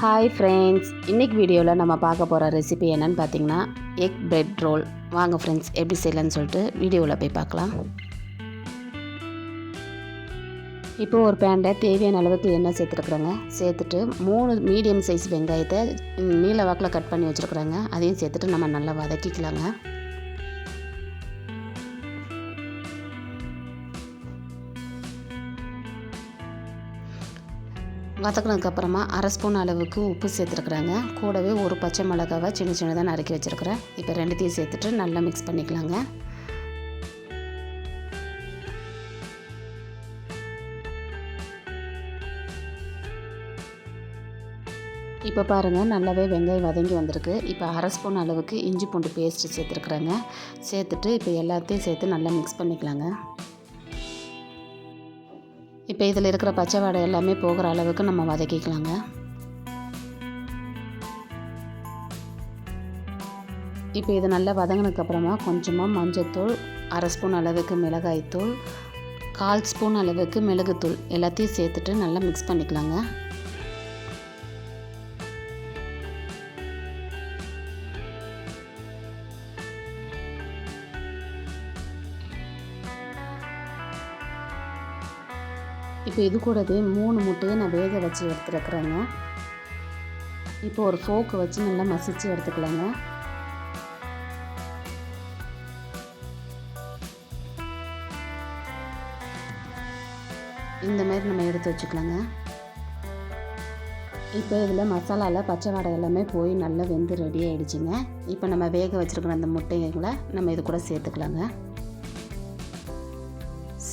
Hi friends இன்றைக்கி வீடியோவில் நம்ம பார்க்க போகிற ரெசிபி என்னென்னு பார்த்தீங்கன்னா எக் பிரெட் ரோல் வாங்க ஃப்ரெண்ட்ஸ் எப்படி செய்யலான்னு சொல்லிட்டு வீடியோவில் போய் பார்க்கலாம். இப்போ ஒரு பேனில் தேவையான அளவுக்கு எண்ணெய் சேர்த்துருக்குறேங்க. சேர்த்துட்டு மூணு மீடியம் சைஸ் வெங்காயத்தை நீல வாக்கில் கட் பண்ணி வச்சுருக்குறேங்க. அதையும் சேர்த்துட்டு நம்ம நல்லா வதக்கிக்கலாங்க. வதக்கினதுக்கப்புறமா அரை ஸ்பூன் அளவுக்கு உப்பு சேர்த்துருக்குறாங்க. கூடவே ஒரு பச்சை மிளகாவை சின்ன சின்னதாக நறுக்கி வச்சுருக்கிறேன். இப்போ ரெண்டுத்தையும் சேர்த்துட்டு நல்லா மிக்ஸ் பண்ணிக்கலாங்க. இப்போ பாருங்கள் நல்லாவே வெங்காயம் வதங்கி வந்திருக்கு. இப்போ அரை ஸ்பூன் அளவுக்கு இஞ்சி பூண்டு பேஸ்ட்டு சேர்த்துருக்குறேங்க. சேர்த்துட்டு இப்போ எல்லாத்தையும் சேர்த்து நல்லா மிக்ஸ் பண்ணிக்கலாங்க. இப்போ இதில் இருக்கிற பச்சை வாடை எல்லாமே போகிற அளவுக்கு நம்ம வதக்கிக்கலாங்க. இப்போ இது நல்லா வதங்கினதுக்கப்புறமா கொஞ்சமாக மஞ்சத்தூள் அரை ஸ்பூன் அளவுக்கு மிளகாய்த்தூள் கால் ஸ்பூன் அளவுக்கு மிளகுத்தூள் எல்லாத்தையும் சேர்த்துட்டு நல்லா மிக்ஸ் பண்ணிக்கலாங்க. இப்போ இது கூடவே மூணு முட்டையை நான் வேக வச்சு எடுத்துருக்குறேங்க. இப்போ ஒரு ஃபோக்கு வச்சு நல்லா மசிச்சு எடுத்துக்கலாங்க. இந்த மாதிரி நம்ம எடுத்து வச்சுக்கலாங்க. இப்போ இதில் மசாலாவில் பச்சை வாடை எல்லாமே போய் நல்லா வெந்து ரெடி ஆகிடுச்சிங்க இப்போ நம்ம வேக வச்சுருக்கிற அந்த முட்டைகளை நம்ம இது கூட சேர்த்துக்கலாங்க.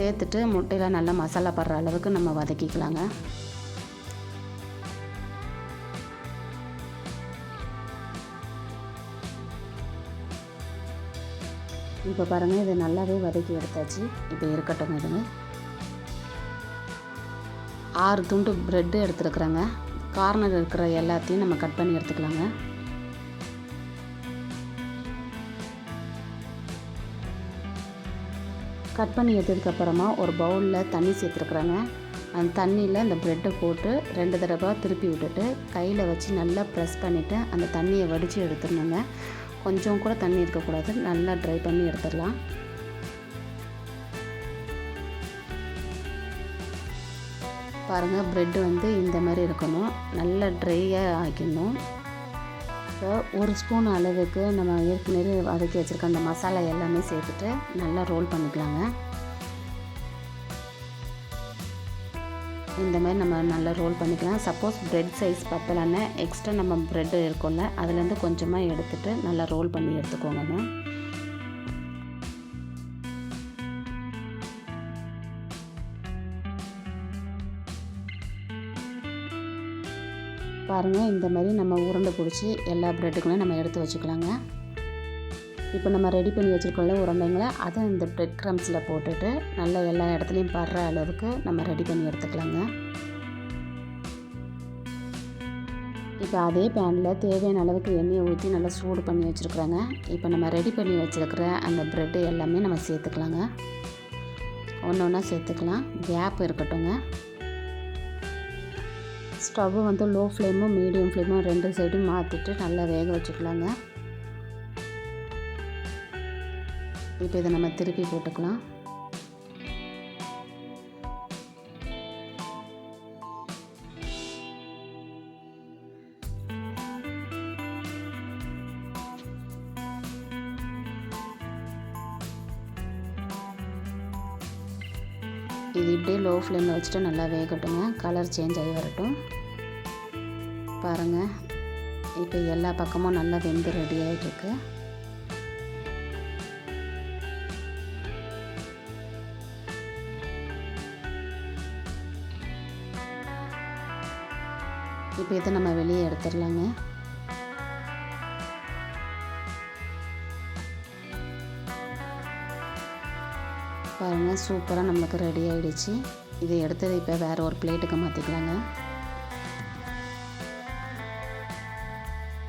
சேர்த்துட்டு முட்டையில் நல்லா மசாலா படுற அளவுக்கு நம்ம வதக்கிக்கலாங்க. இப்போ பாருங்கள் இது நல்லாவே வதக்கி எடுத்தாச்சு. இப்போ இருக்கட்டும் இதுங்க. ஆறு துண்டு ப்ரெட்டு எடுத்துருக்குறேங்க. கார்னர் இருக்கிற எல்லாத்தையும் நம்ம கட் பண்ணி எடுத்துக்கலாங்க. கட் பண்ணி எடுத்ததுக்கப்புறமா ஒரு பவுலில் தண்ணி சேர்த்துருக்குறாங்க. அந்த தண்ணியில் அந்த ப்ரெட்டை போட்டு ரெண்டு தடவை திருப்பி விட்டுட்டு கையில் வச்சு நல்லா ப்ரெஸ் பண்ணிவிட்டு அந்த தண்ணியை வடித்து எடுத்துடணுங்க. கொஞ்சம் கூட தண்ணி இருக்கக்கூடாது. நல்லா ட்ரை பண்ணி எடுத்துடலாம். பாருங்கள் ப்ரெட்டு வந்து இந்த மாதிரி இருக்கணும். நல்லா ட்ரையாக ஆக்கிடணும். இப்போ ஒரு ஸ்பூன் அளவுக்கு நம்ம ஏற்கனவே வதக்கி வச்சுருக்க அந்த மசாலா எல்லாமே சேர்த்துட்டு நல்லா ரோல் பண்ணிக்கலாங்க. இந்த மாதிரி நம்ம நல்லா ரோல் பண்ணிக்கலாம். சப்போஸ் ப்ரெட் சைஸ் பத்தலைன்னா எக்ஸ்ட்ரா நம்ம ப்ரெட் இருக்கும்ல அதுலேருந்து கொஞ்சமாக எடுத்துகிட்டு நல்லா ரோல் பண்ணி எடுத்துக்கோங்க பாருங்கள் இந்த மாதிரி நம்ம உருண்டை பிடிச்சி எல்லா ப்ரெட்டுகளையும் நம்ம எடுத்து வச்சுக்கலாங்க. இப்போ நம்ம ரெடி பண்ணி வச்சுருக்கோம்ல உருண்டைங்களை அதை இந்த ப்ரெட் க்ரம்ஸில் போட்டுட்டு நல்லா எல்லா இடத்துலையும் படுற அளவுக்கு நம்ம ரெடி பண்ணி எடுத்துக்கலாங்க. இப்போ அதே பேனில் தேவையான அளவுக்கு எண்ணெயை ஊற்றி நல்லா சூடு பண்ணி வச்சுருக்குறாங்க. இப்போ நம்ம ரெடி பண்ணி வச்சுருக்கிற அந்த ப்ரெட்டு எல்லாமே நம்ம சேர்த்துக்கலாங்க. ஒன்று ஒன்றா சேர்த்துக்கலாம். கேப் இருக்கட்டுங்க ஸ்டவ்வை வந்து லோ ஃப்ளேமும் மீடியம் ஃப்ளேமும் ரெண்டு சைடும் மாற்றிட்டு நல்லா வேக வச்சுக்கலாங்க. இப்போ இதை நம்ம திருப்பி போட்டுக்கலாம். இது இப்படியே லோ ஃப்ளேமில் வச்சுட்டு நல்லா வேகட்டுங்க. கலர் சேஞ்ச் ஆகி வரட்டும். பாருங்கள் இப்போ எல்லா பக்கமும் நல்லா வெந்து ரெடி ஆகிட்டுருக்கு இப்போ இதை நம்ம வெளியே எடுத்துடலாங்க. பாருங்கள் சூப்பராக நம்மளுக்கு ரெடி ஆகிடுச்சு இதை எடுத்தது இப்போ வேறு ஒரு பிளேட்டுக்கு மாற்றிக்கலாங்க